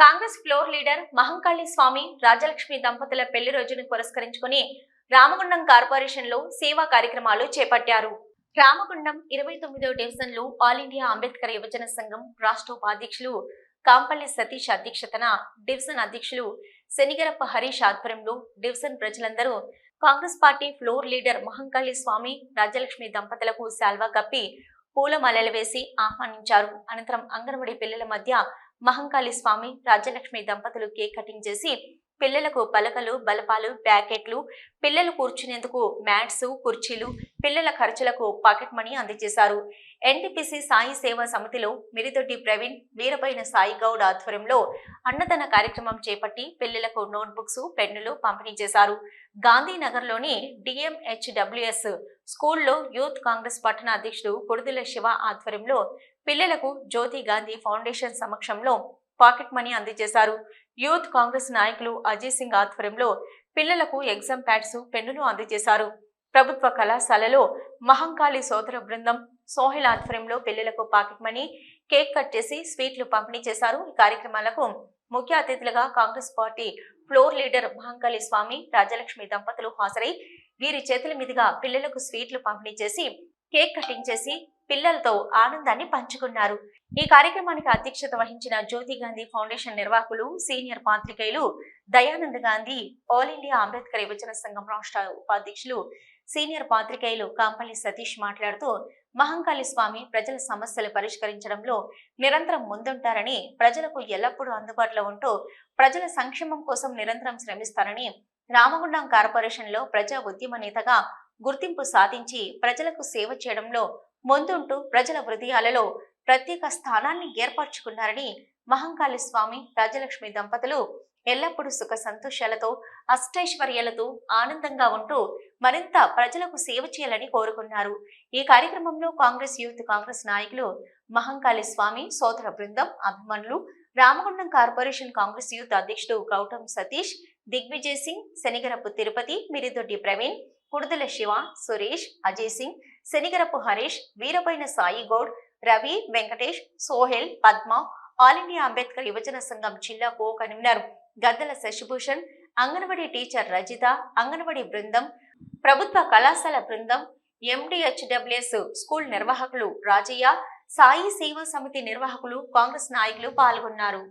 Congress floor leader Mahankali Swamy Rajalakshmi దంపతుల పెళ్ళి రోజును పురస్కరించుకుని రామగుండం కార్పొరేషన్లో సేవా కార్యక్రమాలు చేపట్టారు. రామగుండం ఇరవై తొమ్మిదవ డివిజన్లో ఆల్ ఇండియా అంబేద్కర్ యువజన సంఘం రాష్ట్ర ఉపాధ్యక్షులు కాంపల్లి సతీష్ అధ్యక్షతన డివిజన్ అధ్యక్షులు శనిగరప్ప హరీష్ ఆధ్వర్యంలో డివిజన్ ప్రజలందరూ Congress party floor leader Mahankali Swamy Rajalakshmi దంపతులకు శాల్వా కప్పి పూలమాలలు వేసి ఆహ్వానించారు. అనంతరం అంగన్వాడీ పిల్లల మధ్య మహంకాళి స్వామి రాజ్యలక్ష్మి దంపతులు కేక్ కటింగ్ చేసి పిల్లలకు పలకలు బలపాలు ప్యాకెట్లు పిల్లలు కూర్చునేందుకు మ్యాట్స్ కుర్చీలు పిల్లల ఖర్చులకు పాకెట్ మనీ అందజేశారు. ఎన్టీపీసీ సాయి సేవా సమితిలో మిరిదొడ్డి ప్రవీణ్ వీరబైన సాయి గౌడ్ ఆధ్వర్యంలో అన్నదాన కార్యక్రమం చేపట్టి పిల్లలకు నోట్బుక్స్ పెన్నులు పంపిణీ చేశారు. గాంధీనగర్లోని డిఎంహెచ్డబ్ల్యూఎస్ స్కూల్లో యూత్ కాంగ్రెస్ పట్టణ అధ్యక్షుడు కొడుదుల శివ ఆధ్వర్యంలో పిల్లలకు జ్యోతి గాంధీ ఫౌండేషన్ సమక్షంలో పాకెట్ మనీ అందజేశారు. యూత్ కాంగ్రెస్ నాయకులు అజయ్ సింగ్ ఆధ్వర్యంలో పిల్లలకు ఎగ్జామ్ ప్యాడ్స్ పెన్నులు అందజేశారు. ప్రభుత్వ కళాశాలలో మహంకాళి సోదర బృందం సోహెల్ ఆధ్వర్యంలో పిల్లలకు పాకెట్ మనీ కేక్ కట్ చేసి స్వీట్లు పంపిణీ చేశారు. ఈ కార్యక్రమాలకు ముఖ్య అతిథులుగా Congress party floor leader Mahankali Swamy Rajalakshmi దంపతులు హాజరై వీరి చేతుల మీదుగా పిల్లలకు స్వీట్లు పంపిణీ చేసి కేక్ కటింగ్ చేసి పిల్లలతో ఆనందాన్ని పంచుకున్నారు. ఈ కార్యక్రమానికి అధ్యక్షత వహించిన జ్యోతి గాంధీ ఫౌండేషన్ నిర్వాహకులు సీనియర్ పాత్రికేయులు దయానంద్ గాంధీ ఆల్ ఇండియా అంబేద్కర్ యువజన సంఘం రాష్ట్ర ఉపాధ్యక్షులు సీనియర్ పాత్రికేయులు కాంపల్లి సతీష్ మాట్లాడుతూ మహంకాళి స్వామి ప్రజల సమస్యలు పరిష్కరించడంలో నిరంతరం ముందుంటారని ప్రజలకు ఎల్లప్పుడూ అందుబాటులో ఉంటూ ప్రజల సంక్షేమం కోసం నిరంతరం శ్రమిస్తారని రామగుండం కార్పొరేషన్లో ప్రజా ఉద్యమ నేతగా గుర్తింపు సాధించి ప్రజలకు సేవ చేయడంలో ముందుంటూ ప్రజల హృదయాలలో ప్రత్యేక స్థానాన్ని ఏర్పరచుకున్నారని మహంకాళి స్వామి రాజలక్ష్మి దంపతులు ఎల్లప్పుడూ సుఖ సంతోషాలతో అష్టైశ్వర్యాలతో ఆనందంగా ఉంటూ మరింత ప్రజలకు సేవ చేయాలని కోరుకున్నారు. ఈ కార్యక్రమంలో కాంగ్రెస్ యూత్ కాంగ్రెస్ నాయకులు మహంకాళి స్వామి సోదర బృందం అభిమానులు రామగుండం కార్పొరేషన్ కాంగ్రెస్ యూత్ అధ్యక్షుడు గౌతమ్ సతీష్ దిగ్విజయ్ సింగ్ శనిగరపు తిరుపతి మిరిదొడ్డి ప్రవీణ్ కుడుదల శివ సురేష్ అజయ్ సింగ్ శనిగరపు హరీష్ వీరపైన సాయి గౌడ్ రవి వెంకటేష్ సోహెల్ పద్మ ఆల్ ఇండియా అంబేద్కర్ యువజన సంఘం జిల్లా co convener Gaddala Shashibhushan Anganwadi teacher Rajitha Anganwadi బృందం ప్రభుత్వ కళాశాల బృందం ఎండిహెచ్డబ్ల్యూఎస్ స్కూల్ నిర్వాహకులు రాజయ్య సాయి సేవా సమితి నిర్వాహకులు కాంగ్రెస్ నాయకులు పాల్గొన్నారు.